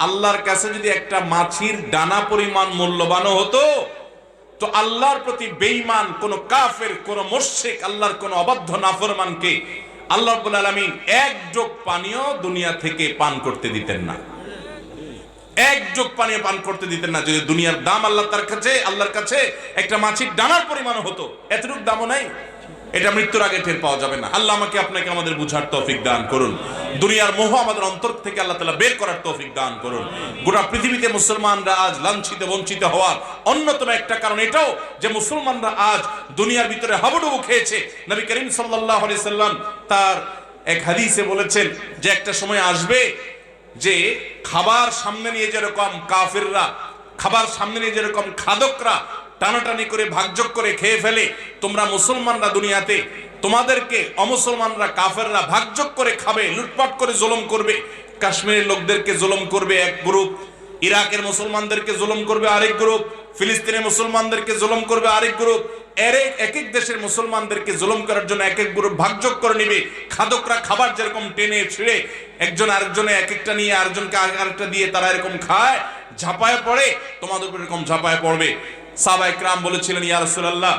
আল্লাহর কাছে যদি একটা মাছির ডানা পরিমাণ মূল্যবানও হতো, তো আল্লাহর প্রতি বেঈমান কোন কাফের, কোন মোশেক আল্লাহর কোন অবাধ্য নাফরমানকে আল্লাহ রাব্বুল এক যোগ পানীয় দুনিয়া থেকে পান করতে দিতেন না। এক যোগ পানীয় পান করতে দিতেন না, যদি দুনিয়ার দাম আল্লাহ তার কাছে, আল্লাহর কাছে একটা মাছির ডানার পরিমাণ হতো, এতটুকু দামও নাই। এটা মৃত্যুর আগে টের পাওয়া যাবে না। আল্লাহ আমাকে আপনাকে আমাদের বুঝার তৌফিক দান করুন। দুনিয়ার মোহ আমাদের অন্তর থেকে আল্লাহ তালা বের করার তৌফিক দান করুন। গোটা পৃথিবীতে মুসলমানরা আজ লাঞ্ছিত, বঞ্চিত হওয়ার অন্যতম একটা কারণ এটাও যে মুসলমানরা আজ দুনিয়ার ভিতরে হাবুডুবু খেয়েছে। নবী করিম সাল্লাহ সাল্লাম তার এক হাদিসে বলেছেন যে একটা সময় আসবে যে খাবার সামনে নিয়ে যেরকম কাফিররা খাবার সামনে নিয়ে যেরকম খাদকরা টানাটানি করে, ভাগযোগ করে খেয়ে ফেলে, তোমরা মুসলমানরা দুনিয়াতে, তোমাদেরকে অমুসলমানরা কাফেররা ভাগযোগ করে খাবে, লুটপাট করে জুলুম করবে, কাশ্মীরের লোকদেরকে জুলুম করবে এক গ্রুপ, ইরাকের মুসলমানদেরকে জুলুম করবে আরেক গ্রুপ, ফিলিস্তিনের মুসলমানদেরকে জুলুম করবে আরেক গ্রুপ এক এক দেশের মুসলমানদেরকে জুলুম করার জন্য এক এক গ্রুপ ভাগযোগ করে নিবে, খাদকরা খাবার যেরকম টেনে ছিঁড়ে, একজন আরেকজনে এক একটা নিয়ে আরেকজনকে আরেকটা দিয়ে তারা এরকম খায় ঝাঁপায় পড়ে, তোমাদের উপর এরকম ঝাঁপায় পড়বে। সাবাই ক্রাম বলেছিলেন, ইয়া রাসূলুল্লাহ,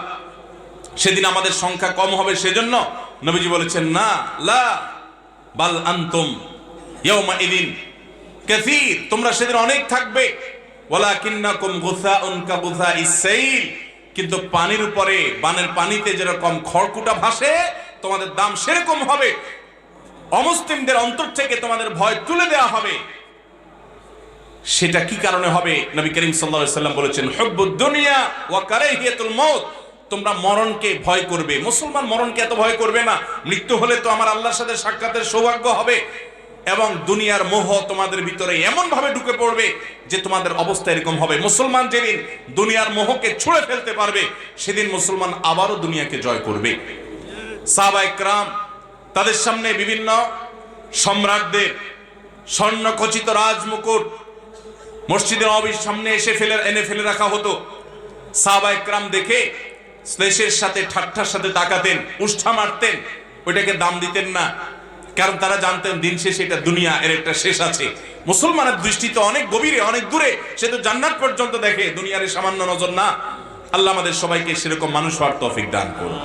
সেদিন আমাদের সংখ্যা কম হবে সেজন্য নবীজি বলেছেন, না, লা, বাল আনতুম ইয়াউমা ইদিন কাসীর, তোমরা সেদিন অনেক থাকবে। ওয়ালাকিন্নাকুম গুসাউন কাগুসাইস সাইল কিন্তু পানির উপরে, বানের পানিতে যেরকম খড়কুটা ভাসে, তোমাদের দাম সেরকম হবে। অমুসলিমদের অন্তর থেকে তোমাদের ভয় তুলে দেওয়া হবে। সেটা কি কারণে হবে? নবী করিম সাল্লাম বলেছেন, হুব্বুদ দুনিয়া ওয়া কারাহিয়াতুল মউত তোমরা মরণকে ভয় করবে। মুসলমান মরণকে এত ভয় করবে না। মৃত্যু হলে তো আমার আল্লাহর সাথে সাক্ষাতের সৌভাগ্য হবে এবং দুনিয়ার মোহ তোমাদের ভিতরে এমন ভাবে ঢুকে পড়বে যে তোমাদের অবস্থা এরকম হবে। মুসলমান যেদিন দুনিয়ার মোহকে ছুঁড়ে ফেলতে পারবে, সেদিন মুসলমান আবারও দুনিয়াকে জয় করবে। সাহাবা একরাম তাদের সামনে বিভিন্ন সম্রাটদের স্বর্ণখচিত রাজমুকুট মসজিদের নবীর সামনে এসে ফেলে, এনে ফেলে রাখা হতো। সাহাবা একরাম দেখে শ্লেষের সাথে, ঠাট্টার সাথে তাকাতেন, উষ্ঠা মারতেন, ওইটাকে দাম দিতেন না। কারণ তারা জানতেন, দিন শেষে এটা দুনিয়া, এর একটা শেষ আছে। মুসলমানের দৃষ্টি তো অনেক গভীরে, অনেক দূরে। সে তো জান্নাত পর্যন্ত দেখে, দুনিয়ার সামান্য নজর না। আল্লাহ আমাদের সবাইকে সেরকম মানুষ হওয়ার তৌফিক দান করুন।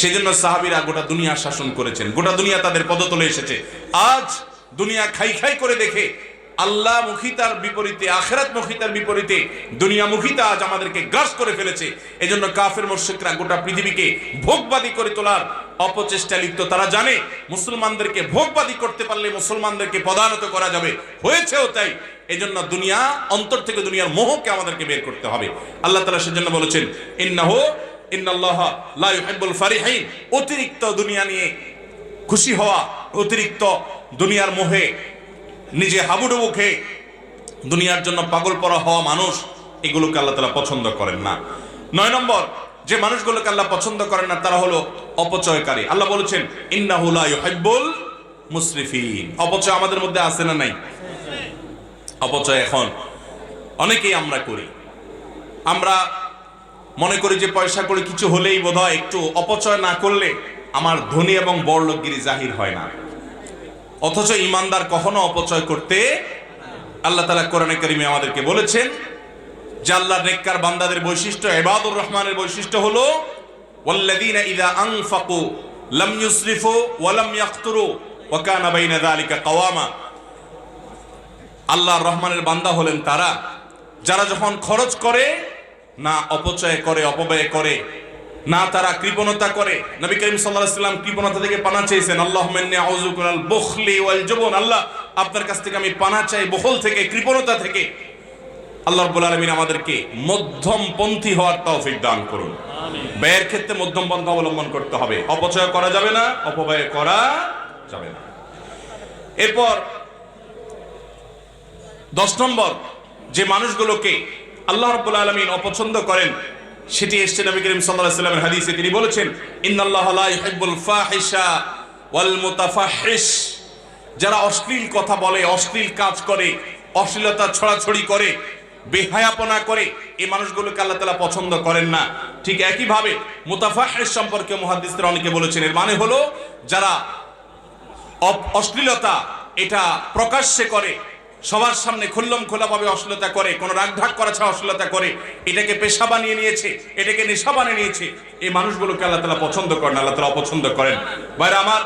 সেই জন্য সাহাবিরা গোটা দুনিয়া শাসন করেছেন, গোটা দুনিয়া তাদের পদতলে এসেছে। আজ দুনিয়া খাই খাই করে দেখে আল্লাহ মুখিতার বিপরীতে, আখেরাত মুখিতার বিপরীতে, দুনিয়া মুখিতা আজ আমাদেরকে গ্রাস করে ফেলেছে। এজন্য কাফের মোর্শেকরা গোটা পৃথিবীকে ভোগবাদী করে তোলার অপচেষ্টা লিপ্ত। তারা জানে মুসলমানদেরকে ভোগবাদী করতে পারলে মুসলমানদেরকে পদানত করা যাবে। হয়েছেও তাই। এজন্য দুনিয়া, অন্তর থেকে দুনিয়ার মোহকে আমাদেরকে বের করতে হবে। আল্লাহ তালা সেজন্য বলেছেন, ইন্নাহ, ইন্নাল্লাহ লা ইউহিব্বুল অতিরিক্ত দুনিয়া নিয়ে খুশি হওয়া, অতিরিক্ত দুনিয়ার মোহে নিজে হাবুডুবু খেয়ে দুনিয়ার জন্য পাগল পরা হওয়া মানুষ, এগুলোকে আল্লাহ তালা পছন্দ করেন না। নয় নম্বর, যে মানুষগুলোকে আল্লাহ পছন্দ করেন না, তারা হলো অপচয়কারী। আল্লাহ বলেছেন ইন্নাহুলা মুসরিফিন। অপচয় আমাদের মধ্যে আছে না নাই? অপচয় এখন অনেকেই আমরা করি। আমরা মনে করি যে পয়সা করে কিছু হলেই বোধহয় একটু অপচয় না করলে আমার ধনী এবং বড়লোকগিরি জাহির হয় না। অথচ ইমানদার কখনো অপচয় করতে আল্লাহ তালা কোরআনে করিমে আমাদেরকে বলেছেন, যে আল্লাহ নেককার বান্দাদের বৈশিষ্ট্য এবাদুর রহমানের বৈশিষ্ট্য হলো, ওয়াল্লাযীনা ইযা আনফাকু লাম ইউসরিফু ওয়া লাম ইয়াকতুরু ওয়া কানা বাইনা যালিকা কাওয়ামা। আল্লাহর রহমানের বান্দা হলেন তারা, যারা যখন খরচ করে, না অপচয় করে, অপব্যয় করে না তারা কৃপণতা করে। নবী করিম আলাইহি সাল্লাম কৃপণতা থেকে পানা চেয়েছেন ইন্নী আউযু বিকাল ওয়াল জুবন। আল্লাহ আপনার কাছ থেকে আমি পানা চাই বহল থেকে কৃপণতা থেকে। আল্লাহ রাব্বুল আলামিন আমাদেরকে মধ্যম পন্থী হওয়ার তৌফিক দান করুন। ব্যয়ের ক্ষেত্রে মধ্যম পন্থা অবলম্বন করতে হবে। অপচয় করা যাবে না অপব্যয় করা যাবে না। এরপর দশ নম্বর যে মানুষগুলোকে আল্লাহ রাব্বুল আলামিন অপছন্দ করেন সেটি এসছে নবী করিম সাল্লাল্লাহু ওয়াসাল্লামের হাদিসে। তিনি বলেছেন যারা অশ্লীল কথা বলে, অশ্লীল কাজ করে, অশ্লীলতা ছড়াছড়ি করে, বেহায়াপনা করে, এই মানুষগুলোকে আল্লাহ তাআলা পছন্দ করেন না। ঠিক একইভাবে মুতাফাহিশ সম্পর্কে মুহাদ্দিসরা অনেকে বলেছেন, এর মানে হলো যারা অশ্লীলতা এটা প্রকাশ্যে করে সবার সামনে খুল্লম খোলাভাবে অশ্লীলতা করে, কোনো রাগঢাক করা ছাড়া অশ্লীলতা করে, এটাকে পেশা বানিয়ে নিয়েছে, এটাকে নেশা বানিয়ে নিয়েছে। এই মানুষগুলোকে আল্লাহ তালা পছন্দ করেন, আল্লাহ তালা অপছন্দ করেন। বাইরে আমার